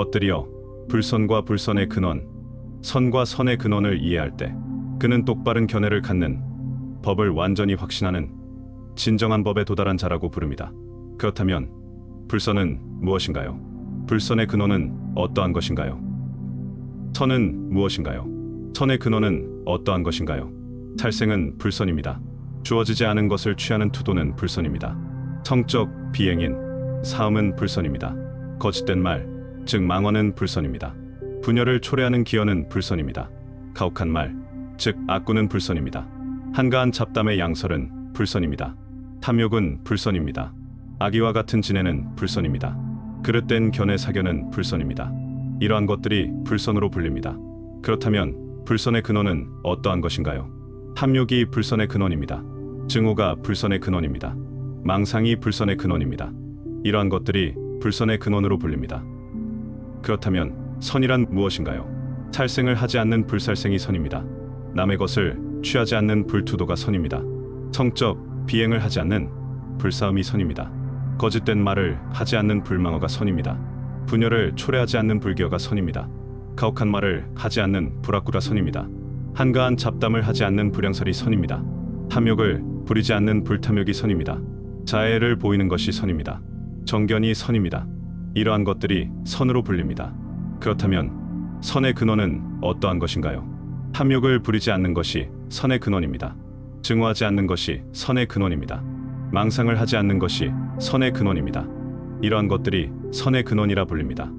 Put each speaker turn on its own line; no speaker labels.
벗들이여 불선과 불선의 근원, 선과 선의 근원을 이해할 때 그는 똑바른 견해를 갖는 법을 완전히 확신하는 진정한 법에 도달한 자라고 부릅니다. 그렇다면 불선은 무엇인가요? 불선의 근원은 어떠한 것인가요? 선은 무엇인가요? 선의 근원은 어떠한 것인가요? 탈생은 불선입니다. 주어지지 않은 것을 취하는 투도는 불선입니다. 성적 비행인 사음은 불선입니다. 거짓된 말, 즉 망언은 불선입니다. 분열을 초래하는 기여는 불선입니다. 가혹한 말, 즉 악구는 불선입니다. 한가한 잡담의 양설은 불선입니다. 탐욕은 불선입니다. 악의와 같은 진해는 불선입니다. 그릇된 견해 사견은 불선입니다. 이러한 것들이 불선으로 불립니다. 그렇다면 불선의 근원은 어떠한 것인가요? 탐욕이 불선의 근원입니다. 증오가 불선의 근원입니다. 망상이 불선의 근원입니다. 이러한 것들이 불선의 근원으로 불립니다. 그렇다면 선이란 무엇인가요? 살생을 하지 않는 불살생이 선입니다. 남의 것을 취하지 않는 불투도가 선입니다. 성적 비행을 하지 않는 불싸움이 선입니다. 거짓된 말을 하지 않는 불망어가 선입니다. 분열을 초래하지 않는 불기어가 선입니다. 가혹한 말을 하지 않는 불악구가 선입니다. 한가한 잡담을 하지 않는 불량설이 선입니다. 탐욕을 부리지 않는 불탐욕이 선입니다. 자애를 보이는 것이 선입니다. 정견이 선입니다. 이러한 것들이 선으로 불립니다. 그렇다면 선의 근원은 어떠한 것인가요? 탐욕을 부리지 않는 것이 선의 근원입니다. 증오하지 않는 것이 선의 근원입니다. 망상을 하지 않는 것이 선의 근원입니다. 이러한 것들이 선의 근원이라 불립니다.